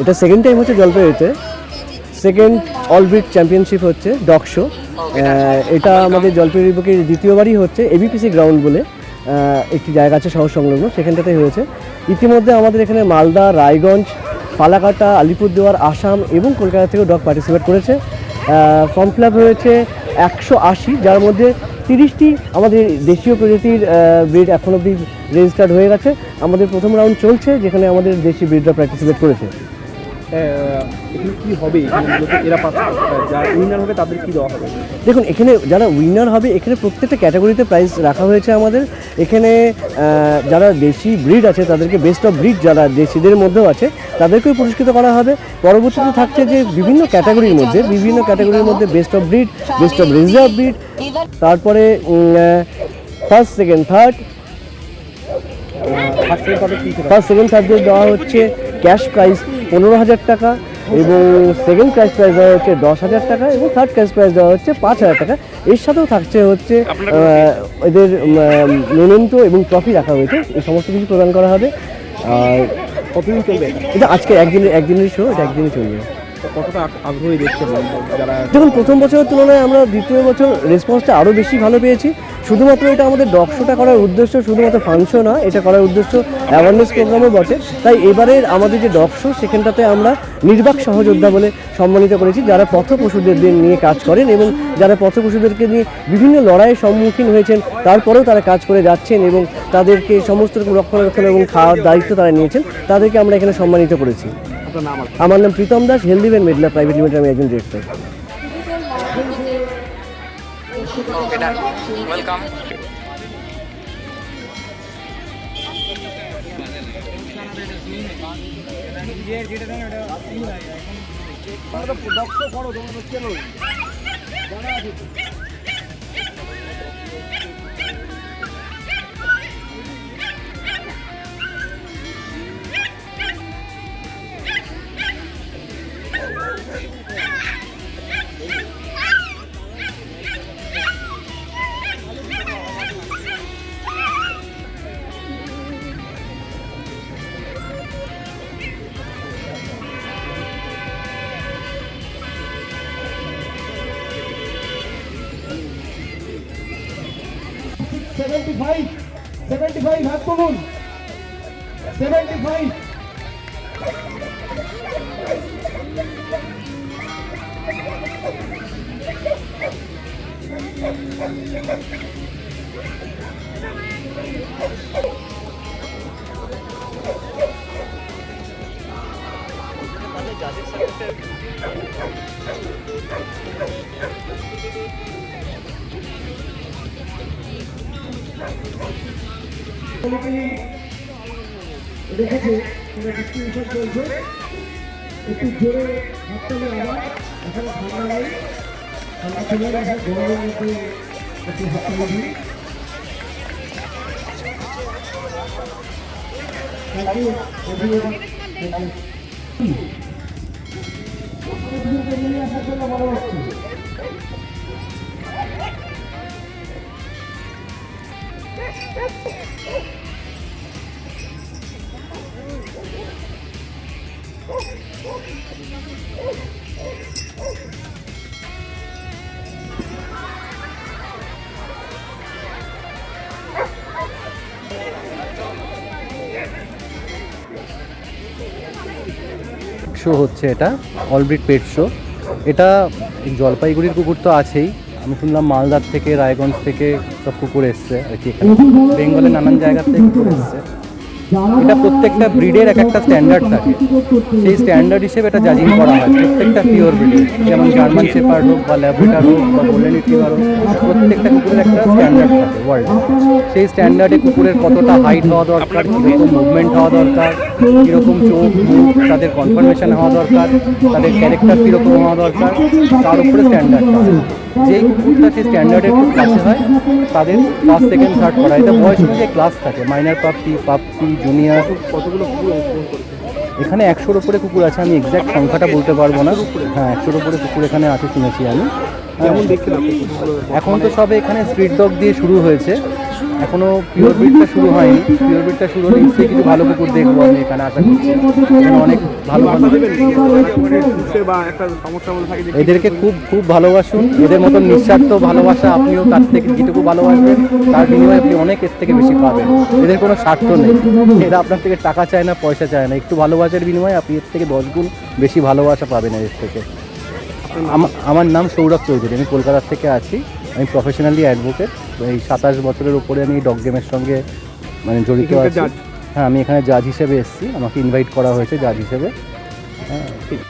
এটা second time হচ্ছে জলপাইগুড়িতে। সেকেন্ড অলব্রিড চ্যাম্পিয়নশিপ হচ্ছে ডগ শো এটা আমাদের জলপাইগুড়ি বুকে দ্বিতীয়বারই হচ্ছে এবিপিসি গ্রাউন্ড বলে একটি জায়গা আছে শহর সংলগ্ন সেখানটাতেই হয়েছে। ইতিমধ্যে আমাদের এখানে মালদা রায়গঞ্জ ফালাকাটা আলিপুরদুয়ার আসাম এবং কলকাতা থেকেও ডগ পার্টিসিপেট করেছে। ফর্ম ফিল আপ হয়েছে একশো আশি যার মধ্যে তিরিশটি আমাদের দেশীয় প্রজাতির ব্রিড এখন অবধি রেজিস্টার্ড হয়ে গেছে। আমাদের প্রথম রাউন্ড চলছে যেখানে আমাদের দেশি ব্রিডরা পার্টিসিপেট করেছে। এখানে কি হবে? এরা পাচ্ছে যারা উইনার হবে তাদের কি দেওয়া হবে? দেখুন এখানে যারা উইনার হবে এখানে প্রত্যেকটা ক্যাটাগরিতে প্রাইজ রাখা হয়েছে আমাদের। এখানে যারা দেশি ব্রিড আছে তাদেরকে বেস্ট অফ ব্রিড যারা দেশিদের মধ্যেও আছে তাদেরকেও পুরস্কৃত করা হবে। পরবর্তীতে থাকছে যে বিভিন্ন ক্যাটাগরির মধ্যে বিভিন্ন ক্যাটাগরির মধ্যে best of breed best of reserve breed তারপরে first second third first second থার্ডদের দেওয়া হচ্ছে ক্যাশ প্রাইজ পনেরো হাজার টাকা এবং সেকেন্ড ক্যাশ প্রাইজ দেওয়া হচ্ছে দশ হাজার টাকা এবং থার্ড ক্যাশ প্রাইজ দেওয়া হচ্ছে পাঁচ হাজার টাকা। এর সাথেও থাকছে হচ্ছে এদের মেমেন্টো এবং ট্রফি রাখা হয়েছে। এই সমস্ত কিছু প্রদান করা হবে। আর কতদিন চলবে? এটা আজকে একদিনের একদিনের শো এটা একদিনই চলবে। কতটা দেখুন, প্রথম বছরের তুলনায় আমরা দ্বিতীয় বছর রেসপন্সটা আরও বেশি ভালো পেয়েছি। শুধুমাত্র এটা আমাদের ডগ শোটা করার উদ্দেশ্য, শুধুমাত্র ফাংশন নয়, এটা করার উদ্দেশ্য অ্যাওয়ারনেস প্রোগ্রামও বটে। তাই এবারের আমাদের যে ডগ শো সেখানটাতে আমরা নির্বাক সহযোদ্ধা বলে সম্মানিত করেছি, যারা পথ পশুদের নিয়ে কাজ করেন এবং যারা পথ পশুদেরকে নিয়ে বিভিন্ন লড়াইয়ের সম্মুখীন হয়েছেন, তারপরেও তারা কাজ করে যাচ্ছেন এবং তাদেরকে সমস্ত রকম রক্ষণাবেক্ষণ এবং খাওয়ার দায়িত্ব তারা নিয়েছেন, তাদেরকে আমরা এখানে সম্মানিত করেছি। আমার নাম প্রীতম দাস হেলদি ভ্যান মেডলা প্রাইভেট লিমিটেড আমি একজন director. Welcome. Seventy five seventy five হাত তুলুন সেভেন্টি ফাইভ রেখেছে সেটা ডিস্ট্রিবিউশন চলছে একটু জোরে হাত তোলে আবার এখানে ঠান্ডা নেই। ঠান্ডা চলে গেছে গরমের মধ্যে একটু হাত দিই আসার জন্য ভালো লাগছে শো হচ্ছে এটা অলব্রিড পেট শো এটা জলপাইগুড়ির কুকুর তো আছেই। আমি শুনলাম মালদার থেকে, রায়গঞ্জ থেকে সব কুকুর এসছে আর কি বেঙ্গলের নানান জায়গা থেকে কুকুর এসছে। এটা প্রত্যেকটা ব্রিডের এক একটা স্ট্যান্ডার্ড থাকে। সেই স্ট্যান্ডার্ড হিসেবে এটা জাজিং করা হয়, প্রত্যেকটা পিওর ব্রিডের যেমন জার্মান শেপার্ড হোক বা ল্যাবরেটার হোক বা গোল্ডেন রিট্রিভার হোক, প্রত্যেকটা কুকুরের একটা স্ট্যান্ডার্ড থাকে ওয়ার্ল্ড সেই স্ট্যান্ডার্ডে কুকুরের কতটা হাইট হওয়া দরকার, কীরকম মুভমেন্ট হওয়া দরকার, কীরকম চোখ তাদের কনফার্মেশন হওয়া দরকার, তাদের ক্যারেক্টার কীরকম হওয়া দরকার, তার উপরে স্ট্যান্ডার্ডটা যেই কুকুরটা সেই স্ট্যান্ডার্ডের ক্লাসে হয় তাদের ফার্স্ট সেকেন্ড থার্ড করা। এটা বয়স অনুযায়ী ক্লাস থাকে মাইনার পাপ্পি পাপ্পি জুনিয়র কতগুলো কুকুর এখানে একশোর ওপরে কুকুর আছে আমি এক্স্যাক্ট সংখ্যাটা বলতে পারব না। হ্যাঁ একশোর ওপরে কুকুর এখানে আছে শুনেছি আমি। এখন তো সবে এখানে স্ট্রিট ডগ দিয়ে শুরু হয়েছে। এখনও পিওর ব্রিডটা শুরু হয়নি। পিওর ব্রিডটা শুরু হলে নিশ্চয়ই কিছু ভালো কুকুর দেখব আমি এখানে আশা করছি। এখানে অনেক ভালো এদেরকে খুব খুব ভালোবাসুন। এদের মতন নিঃস্বার্থ ভালোবাসা আপনিও তার থেকে যেটুকু ভালোবাসবেন তার বিনিময়ে আপনি অনেক এর থেকে বেশি পাবেন। এদের কোনো স্বার্থ নেই। এরা আপনার থেকে টাকা চায় না পয়সা চায় না। একটু ভালোবাসার বিনিময়ে আপনি এর থেকে দশ গুণ বেশি ভালোবাসা পাবেন এদের থেকে। আমা- আমার নাম সৌরভ চৌধুরী। আমি কলকাতার থেকে আছি। আমি প্রফেশনালি অ্যাডভোকেট এই সাতাশ বছরের উপরে আমি ডগ গেমের সঙ্গে মানে জড়িত আছি। হ্যাঁ আমি এখানে জাজ হিসেবে এসেছি। আমাকে ইনভাইট করা হয়েছে জাজ হিসেবে। হ্যাঁ ঠিক।